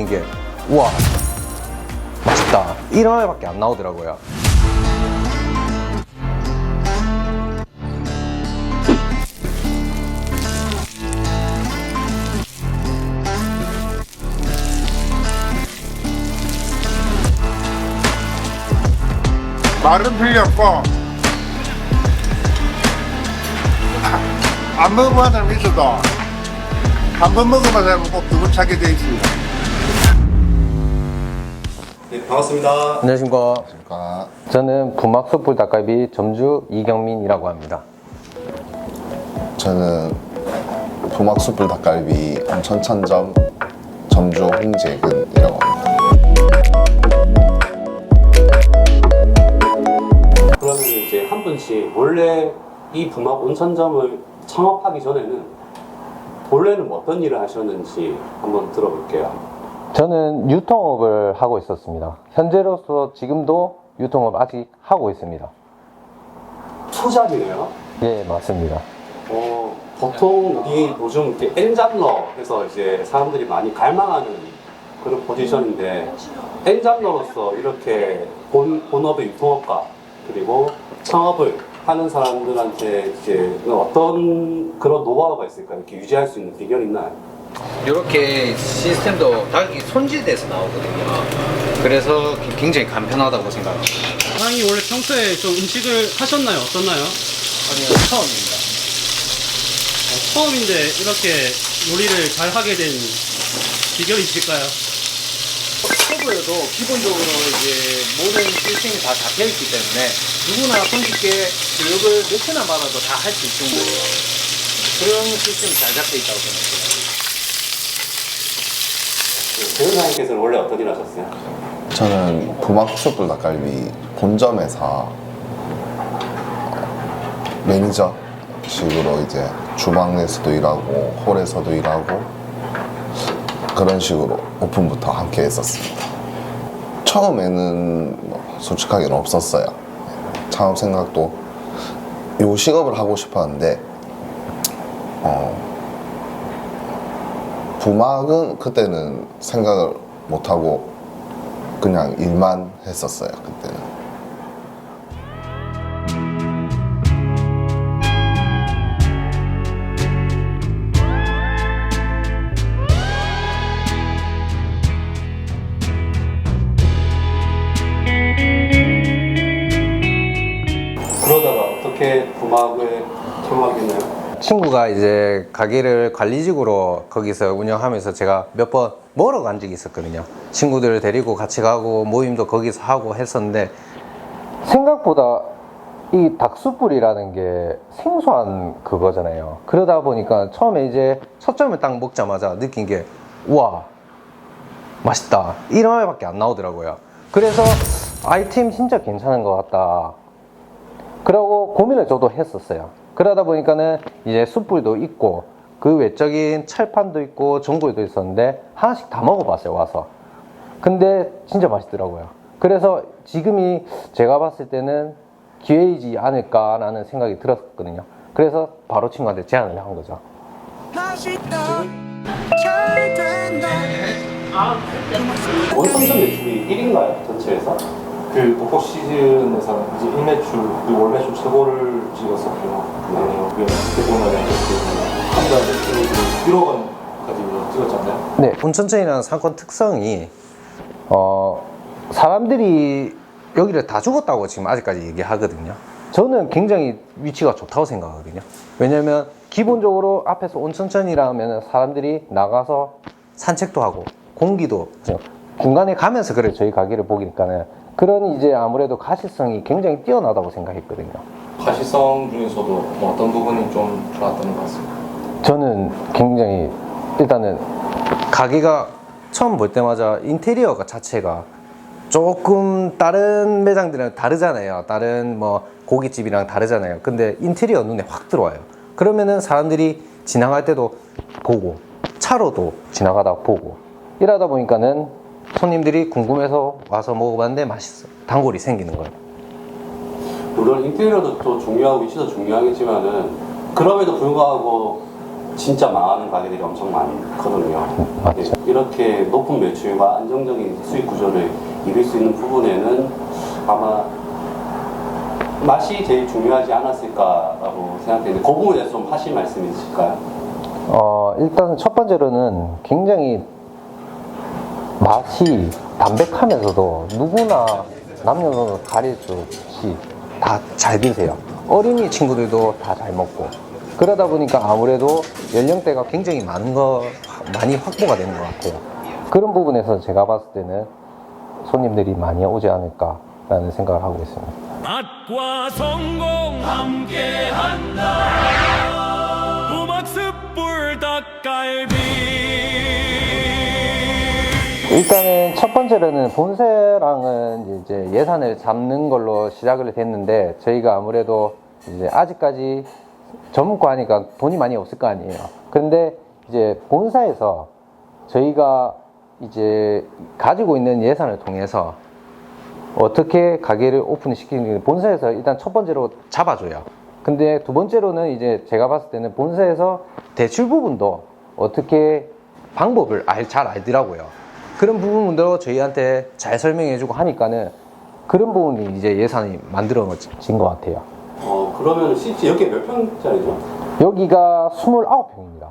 느낀 게 우와 맛있다 이런 말밖에 안 나오더라고요 말은 틀렸고 안 사람 있어도 한번 사람은 꼭두번 찾게 돼 있습니다. 네, 반갑습니다. 안녕하십니까 그러니까 저는 부막숯불 닭갈비 점주 이경민이라고 합니다 저는 부막숯불 닭갈비 온천천점 점주 홍재근이라고 합니다. 그러면 이제 한 분씩 원래 이 부막 온천점을 창업하기 전에는 본래는 뭐 어떤 일을 하셨는지 한번 들어볼게요. 저는 유통업을 하고 있었습니다 현재로서 지금도 유통업 아직 하고 있습니다 초잡이네요. 예 맞습니다 어, 보통 우리 요즘 이렇게 엔잡러 해서 이제 사람들이 많이 갈망하는 그런 포지션인데 엔잡러로서 이렇게 본, 본업의 유통업과 그리고 창업을 하는 사람들한테 이제 어떤 그런 노하우가 있을까요? 이렇게 유지할 수 있는 비결이 있나요? 이렇게 시스템도 닭이 손질돼서 나오거든요. 그래서 굉장히 간편하다고 생각합니다. 사장님 원래 평소에 좀 음식을 하셨나요? 어떻나요? 아니요, 처음입니다. 어, 처음인데 이렇게 요리를 잘 하게 된 비결이 있을까요? 초보여도 기본적으로 이제 모든 시스템이 다 잡혀있기 때문에 누구나 손쉽게 교육을 몇 회나 받아도 다 할 수 있는 거예요. 그런 시스템이 잘 잡혀 있다고 생각해요. 배우사님께서는 원래 어떤 일 하셨어요? 저는 부막숯불 닭갈비 본점에서 매니저 식으로 이제 주방에서도 일하고 홀에서도 일하고 그런 식으로 오픈부터 함께 했었습니다. 처음에는 뭐 솔직하게는 없었어요. 창업 생각도 요식업을 하고 싶었는데 어, 부막은 그때는 생각을 못하고 그냥 일만 했었어요 그때는 그러다가 어떻게 부막을 됐나요? 친구가 이제 가게를 관리직으로 거기서 운영하면서 제가 몇번 먹으러 간 적이 있었거든요. 친구들 데리고 같이 가고 모임도 거기서 하고 했었는데 생각보다 이 닭숯불이라는 게 생소한 그거잖아요. 그러다 보니까 처음에 이제 첫 점을 딱 먹자마자 느낀 게 우와 맛있다 이런 말밖에 안 나오더라고요. 그래서 아이템 진짜 괜찮은 것 같다. 그러고 고민을 저도 했었어요. 그러다 보니까는 이제 숯불도 있고 그 외적인 철판도 있고 전구도 있었는데 하나씩 다 먹어봤어요 와서. 근데 진짜 맛있더라고요. 그래서 지금이 제가 봤을 때는 기회이지 않을까라는 생각이 들었거든요. 그래서 바로 친구한테 제안을 한 거죠. 원성점 매출이 1인가요? 전체에서? 그 복고 시즌에서는 이제 일매출, 그 월매출 최고를 찍었었고요. 네. 어떻게 보면 그한 달에 매출이 1억 원까지 찍었잖아요. 네, 온천천이라는 상권 특성이 어, 사람들이 여기를 다 죽었다고 지금 아직까지 얘기하거든요. 저는 굉장히 위치가 좋다고 생각하거든요. 왜냐면 기본적으로 앞에서 온천천이라면 사람들이 나가서 산책도 하고 공기도 중간에 가면서 그래 저희 가게를 보니까는 그런 이제 아무래도 가시성이 굉장히 뛰어나다고 생각했거든요. 가시성 중에서도 뭐 어떤 부분이 좀 좋았던 것 같습니다. 저는 굉장히 일단은 가게가 처음 볼 때마다 인테리어가 자체가 조금 다른 매장들이랑 다르잖아요. 다른 뭐 고깃집이랑 다르잖아요. 근데 인테리어 눈에 확 들어와요. 그러면은 사람들이 지나갈 때도 보고 차로도 지나가다 보고 이러다 보니까는 손님들이 궁금해서 와서 먹어봤는데 맛있어. 단골이 생기는 거예요. 물론 인테리어도 또 중요하고 위치도 중요하겠지만은 그럼에도 불구하고 진짜 망하는 가게들이 엄청 많거든요. 맞죠. 예, 이렇게 높은 매출과 안정적인 수익 구조를 이룰 수 있는 부분에는 아마 맛이 제일 중요하지 않았을까라고 생각되는데 그 부분에 대해서 좀 하실 말씀 있으실까요? 어, 일단 첫 번째로는 굉장히 맛이 담백하면서도 누구나 남녀노소 가릴 수 없이 다잘 드세요. 어린이 친구들도 다 잘 먹고. 그러다 보니까 아무래도 연령대가 굉장히 많은 거, 많이 확보가 되는 것 같아요. 그런 부분에서 제가 봤을 때는 손님들이 많이 오지 않을까라는 생각을 하고 있습니다. 맛과 성공 함께한다 음악 숯불 닭갈비 일단은 첫 번째로는 본세랑은 이제 예산을 잡는 걸로 시작을 했는데 저희가 아무래도 이제 아직까지 하니까 돈이 많이 없을 거 아니에요. 그런데 이제 본사에서 저희가 이제 가지고 있는 예산을 통해서 어떻게 가게를 오픈시키는 본사에서 일단 첫 번째로 잡아줘요. 근데 두 번째로는 이제 제가 봤을 때는 본사에서 대출 부분도 어떻게 방법을 알, 잘 알더라고요. 그런 부분도 저희한테 잘 설명해주고 하니까는 그런 부분이 이제 예산이 만들어진 것 같아요. 어 그러면 실제 여기 몇 평짜리죠? 여기가 29평입니다.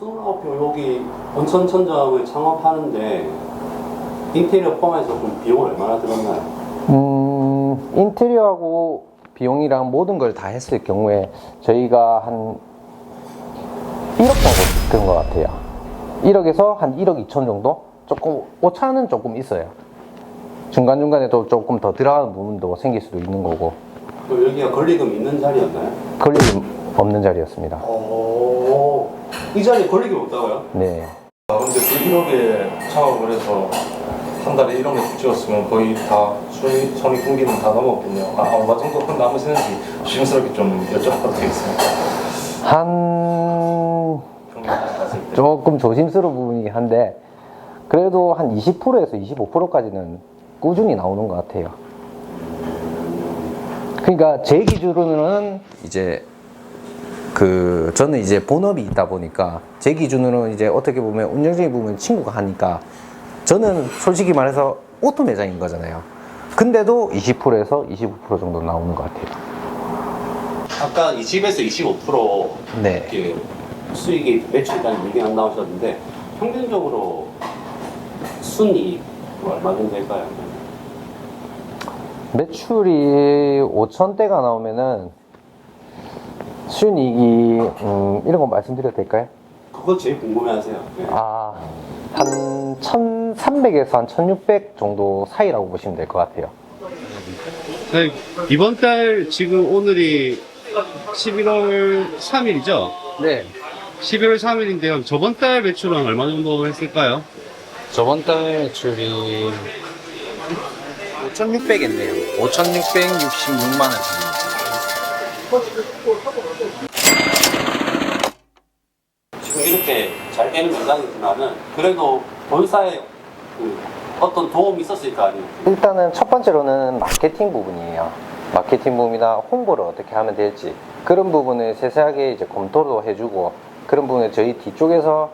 29평 여기 온천천점을 창업하는데 인테리어 포함해서 좀 비용을 얼마나 들었나요? 음, 인테리어하고 비용이랑 모든 걸 다 했을 경우에 저희가 한 1억 정도 든 것 같아요. 1억에서 한 1억 2천 정도? 조금, 오차는 조금 있어요. 중간중간에 또 조금 더 들어가는 부분도 생길 수도 있는 거고, 그럼 여기가 권리금 있는 자리였나요? 걸림 없는 자리였습니다. 오, 이 자리에 권리금 없다고요? 네. 아, 근데 그 1억에 창업을 해서 한 달에 1억 매출 찍었으면 거의 다 손이, 손이 kum비는 다 넘었군요. 아, 얼마 정도 남으시는지 조심스럽게 좀 여쭤봐도 되겠습니까? 한. 조금 조심스러운 부분이긴 한데, 그래도 한 20%에서 25%까지는 꾸준히 나오는 것 같아요. 그러니까 제 기준으로는 이제 그 저는 이제 본업이 있다 보니까 제 기준으로는 이제 어떻게 보면 운영적인 부분 친구가 하니까 저는 솔직히 말해서 오토 매장인 거잖아요. 근데도 20%에서 25% 정도 나오는 것 같아요. 아까 20에서 25% 네. 이렇게 수익이 매출이라는 얘기가 안 나오셨는데 평균적으로 순이익 얼마 정도 될까요? 매출이 5천대가 나오면은 순이익이 음, 이런 거 말씀드려도 될까요? 그거 제일 궁금해하세요. 네. 아, 한 1,300에서 한 1,600 정도 사이라고 보시면 될 것 같아요. 네, 이번 달 지금 오늘이 11월 3일이죠? 네. 11월 3일인데요. 저번 달 매출은 얼마 정도 했을까요? 저번 달 매출이 5,600했네요. 5,666만 원. 지금 이렇게 잘 되는 매장이지만은 그래도 본사에 그 어떤 도움이 있었을 거 아니에요? 일단은 첫 번째로는 마케팅 부분이에요. 마케팅 부분이나 홍보를 어떻게 하면 될지 그런 부분을 세세하게 이제 검토도 해주고 그런 부분을 저희 뒤쪽에서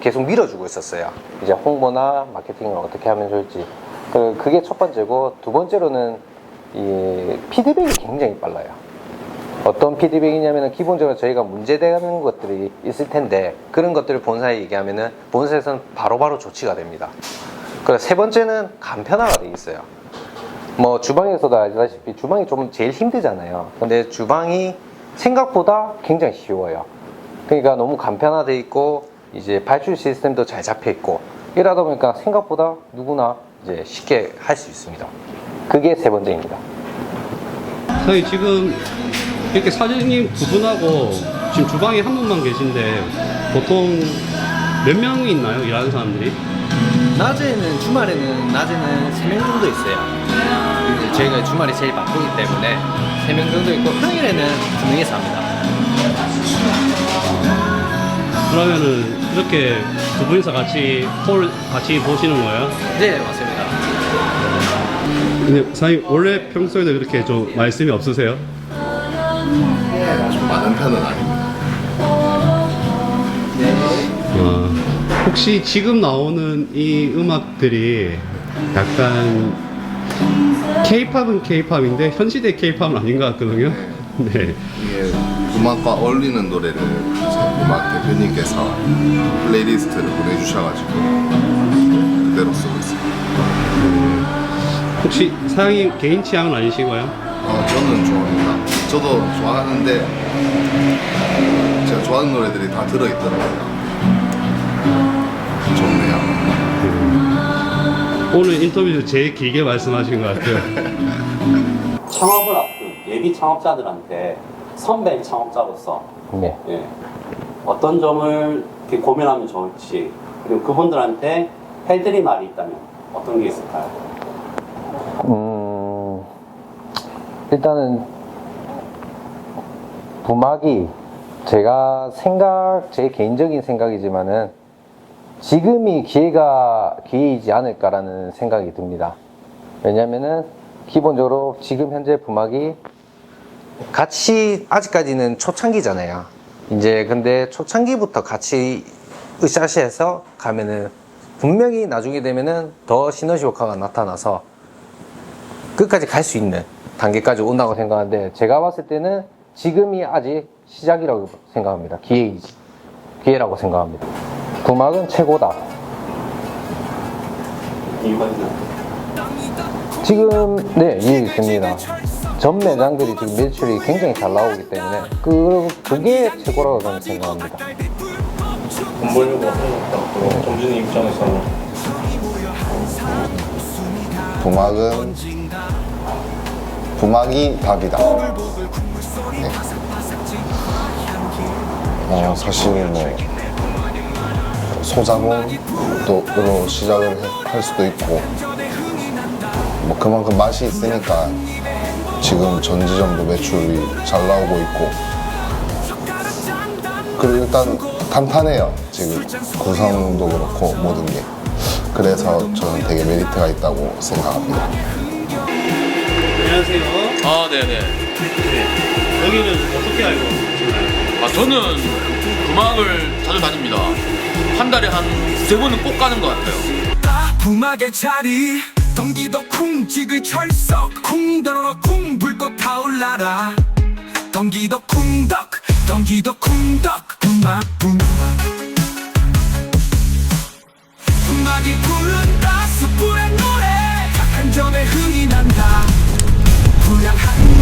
계속 밀어주고 있었어요. 이제 홍보나 마케팅을 어떻게 하면 좋을지. 그- 그게 첫 번째고 두 번째로는 이 피드백이 굉장히 빨라요. 어떤 피드백이냐면은 기본적으로 저희가 문제되는 것들이 있을 텐데 그런 것들을 본사에 얘기하면은 본사에서는 바로바로 조치가 됩니다. 그리고 세 번째는 간편화가 돼 있어요. 뭐 주방에서도 알다시피 주방이 좀 제일 힘들잖아요. 근데 주방이 생각보다 굉장히 쉬워요. 그러니까 너무 간편화돼 있고 이제 발출 시스템도 잘 잡혀 있고 이러다 보니까 생각보다 누구나 이제 쉽게 할 수 있습니다. 그게 세 번째입니다. 저희 지금 이렇게 사장님 두 분하고 지금 주방에 한 분만 계신데 보통 몇 명이 있나요? 일하는 사람들이? 낮에는, 주말에는, 낮에는 3명 정도 있어요. 그 저희가 주말이 제일 바쁘기 때문에 3명 정도 있고, 평일에는 2명이서 합니다. 그러면은 이렇게 두 분이서 같이 홀 같이 보시는 거예요? 네, 맞습니다. 근데 사장님 원래 평소에도 이렇게 좀 말씀이 없으세요? 좀 많은 편은 아닙니다. 어, 혹시 지금 나오는 이 음악들이 약간 K-팝은 K-팝인데 현 시대 K-팝은 아닌 것 같거든요. 네. 이게 음악과 어울리는 노래를 음악 대표님께서 플레이리스트를 보내주셔가지고 그대로 쓰고 있습니다. 혹시 사장님 개인 취향은 아니시고요? 어, 저는 좋아합니다. 저도 좋아하는데 제가 좋아하는 노래들이 다 들어있더라고요. 좋네요. 오늘 인터뷰에서 제일 길게 말씀하신 것 같아요. 창업을 앞둔 예비 창업자들한테 선배 창업자로서 네. 예, 어떤 점을 이렇게 고민하면 좋을지 그리고 그분들한테 해드릴 말이 있다면 어떤 게 있을까요? 음, 일단은 부막이 제가 생각, 제 개인적인 생각이지만은 지금이 기회가 기회이지 않을까라는 생각이 듭니다. 왜냐면은 기본적으로 지금 현재 부막이 같이 아직까지는 초창기잖아요. 이제 근데 초창기부터 같이 으쌰으쌰해서 가면은 분명히 나중에 되면은 더 시너지 효과가 나타나서 끝까지 갈 수 있는 단계까지 온다고 생각하는데 제가 봤을 때는 지금이 아직 시작이라고 생각합니다. 기회이지. 기회라고 생각합니다. 부막은 최고다. 지금 네 이해 있습니다. 전 매장들이 지금 매출이 굉장히 잘 나오기 때문에 그 그게 최고라고 저는 생각합니다. 돈 벌려고 하는 것보다 점주님 입장에서는 부막은 부막이 답이다. 네. 어, 사실 뭐 소자본으로 시작을 해- 할 수도 있고 뭐 그만큼 맛이 있으니까 지금 전지점도 매출이 잘 나오고 있고 그리고 일단 탄탄해요 지금 구성도 그렇고 모든 게 그래서 저는 되게 메리트가 있다고 생각합니다. 안녕하세요. 아, 네네. 여기는 어떻게 알고 계시나요? 아, 저는 음악을 자주 다닙니다. 한 달에 한 세 번은 꼭 가는 것 같아요. 부막의 자리 동기도 쿵 찍을 철석 쿵더러 쿵 불꽃 타올라라. 동기도 쿵덕 동기도 쿵덕. 부막 부막. 부막이 부른다 숯불의 노래. 착한 점에 흥이 난다. 불량한